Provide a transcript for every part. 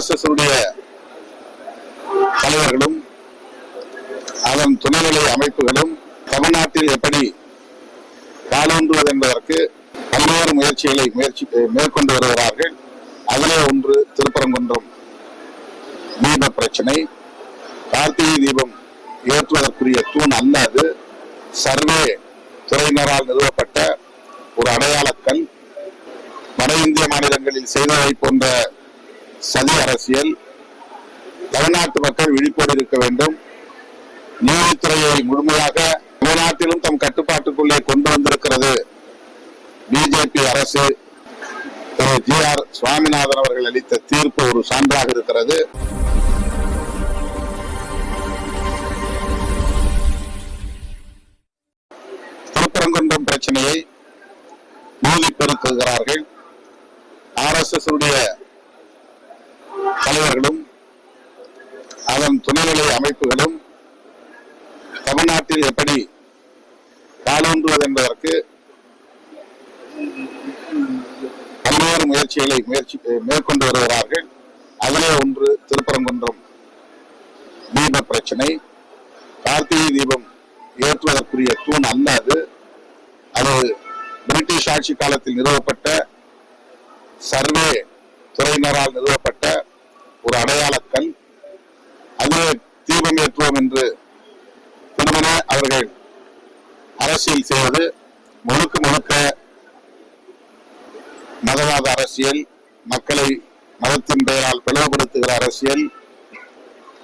S உடைய தலைவர்களும் அதன் துணைநிலை அமைப்புகளும் தமிழ்நாட்டில் எப்படி காலூன்றுவது என்பதற்கு பல்வேறு முயற்சிகளை முயற்சி மேற்கொண்டு வருகிறார்கள். அதிலே ஒன்று திருப்பரங்குன்றம் தீப பிரச்சனை. கார்த்திகை தீபம் ஏற்றுவதற்குரிய தூண் அல்ல அது. சர்வே துறையினரால் நிறுவப்பட்ட ஒரு அடையாளக்கல். வட இந்திய மாநிலங்களில் செய்ததை போன்ற சதி அரசியல் தமிழ்நாட்டு மக்கள் விழிப்போடு இருக்க வேண்டும். நீதித்துறையை முழுமையாக தமிழ்நாட்டிலும் தம் கட்டுப்பாட்டுக்குள்ளே கொண்டு வந்திருக்கிறது. பிஜேபி அரசு திரு ஜி ஆர் சுவாமிநாதன் அவர்கள் அளித்த தீர்ப்பு ஒரு சான்றாக இருக்கிறது. திருப்பரங்குன்றம் பிரச்சனையை நீதி பெருக்குகிறார்கள். ஆர் எஸ் எஸ் உடைய தலைவர்களும் அதன் துணைநிலை அமைப்புகளும் தமிழ்நாட்டில் எப்படி காலூன்றுவது என்பதற்கு பல்வேறு முயற்சிகளை முயற்சி மேற்கொண்டு வருகிறார்கள். அதிலே ஒன்று திருப்பரங்குன்றம் தீப பிரச்சனை. கார்த்திகை தீபம் ஏற்றுவதற்குரிய தூண் அல்ல அது. அது பிரிட்டிஷ் ஆட்சி காலத்தில் நிறுவப்பட்ட சர்வே துறையினரால் நிறுவப்பட்ட ஒரு அடையாளக்கல் அங்கே தீபம் ஏற்றுவோம் என்று திருமண அவர்கள் அரசியல் செய்வது முழுக்க முழுக்க மதவாத அரசியல் மக்களை மதத்தின் பெயரால் பிளவுபடுத்துகிற அரசியல்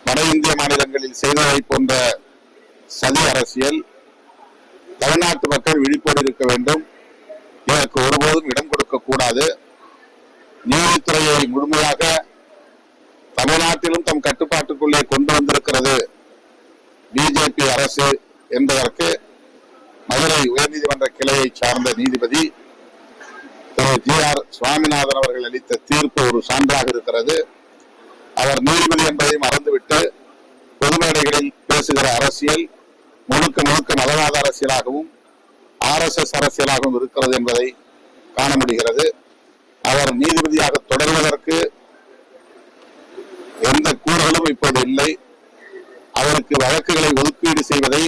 வட இந்திய மாநிலங்களில் செய்ததை போன்ற சதி அரசியல் தமிழ்நாட்டு மக்கள் விழிப்போடு இருக்க வேண்டும். இதற்கு ஒருபோதும் இடம் கொடுக்க கூடாது. நீதித்துறையை முழுமையாக நாட்டிலும் தம் கட்டுப்பாட்டுக்குள்ளே கொண்டு வந்திருக்கிறது பிஜேபி அரசு என்பதற்கு மதுரை உயர்நீதிமன்ற கிளையை சார்ந்த நீதிபதி திரு ஜி ஆர் சுவாமிநாதன் அவர்கள் அளித்த தீர்ப்பு ஒரு சான்றாக இருக்கிறது. அவர் நீதிபதி என்பதை மறந்துவிட்டு பொது மேடைகளில் பேசுகிற அரசியல் முழுக்க முழுக்க மதவாத அரசியலாகவும் ஆர் எஸ் எஸ் அரசியலாகவும் இருக்கிறது என்பதை காண முடிகிறது. அவர் நீதிபதியாக தொடர்வதற்கு எந்த கூறுகளும் இப்போது இல்லை. அவருக்கு வழக்குகளை ஒதுக்கீடு செய்வதை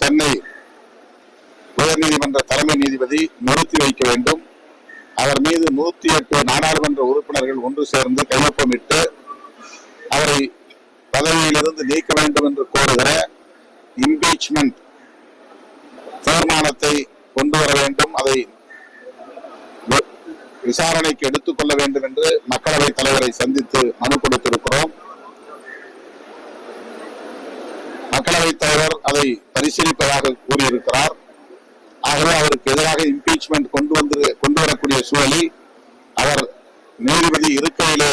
சென்னை உயர்நீதிமன்ற தலைமை நீதிபதி நிறுத்தி வைக்க வேண்டும். அவர் மீது நூத்தி எட்டு நாடாளுமன்ற உறுப்பினர்கள் ஒன்று சேர்ந்து கையொப்பமிட்டு அவரை பதவியிலிருந்து நீக்க வேண்டும் என்று கோருகிற இம்பீச்மெண்ட் தீர்மானத்தை கொண்டு வர வேண்டும். அதை விசாரணைக்கு எடுத்துக்கொள்ள வேண்டும் என்று மக்களவைத் தலைவரை சந்தித்து மனு கொடுத்திருக்கிறார். மக்களவைத் தலைவர் அதை பரிசீலிப்பதாக கூறியிருக்கிறார். ஆகவே அவருக்கு எதிராக இம்பீச்மெண்ட் கொண்டு வந்து கொண்டு வரக்கூடிய சூழலில் அவர் நீதிபதி இருக்கையிலே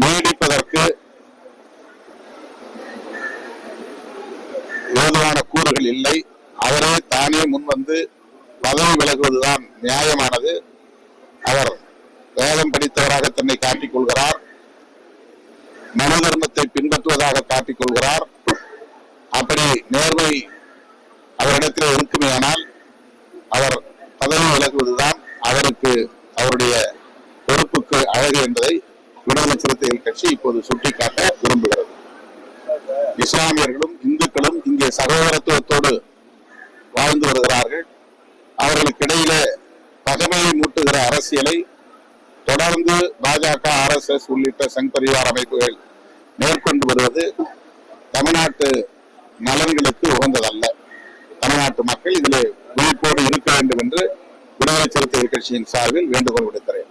நீடிப்பதற்கு ஏதுவான கூறுகள் இல்லை. அவரே தானே முன்வந்து பதவி விலகுவதுதான் நியாயமானது. அவர் வேதம் படித்தவராக தன்னை காட்டிக் கொள்கிறார். மன தர்மத்தை பின்பற்றுவதாக காட்டிக் கொள்கிறார். அப்படி நேர்மை அவரிடத்தில் இருக்குமேயானால் அவர் பதவி விலகுவதுதான் அவருக்கு அவருடைய பொறுப்புக்கு அழகு என்பதை விடுதலை சிறுத்தைகள் கட்சி இப்போது சுட்டிக்காட்ட விரும்புகிறது. இஸ்லாமியர்களும் இந்துக்களும் இங்கே சகோதரத்துவத்தோடு வாழ்ந்து வருகிறார்கள். அவர்களுக்கு இடையிலே பகைமையை மூட்டுகிற அரசியலை தொடர்ந்து பாஜக ஆர்எஸ்எஸ் உள்ளிட்ட சங்பரிவார் அமைப்புகள் மேற்கொண்டு வருவது தமிழ்நாட்டு நலன்களுக்கு உகந்ததல்ல. தமிழ்நாட்டு மக்கள் இதில் விழிப்போடு இருக்க வேண்டும் என்று விடுதலை சிறுத்தைகள் கட்சியின் சார்பில் வேண்டுகோள் விடுக்கிறேன்.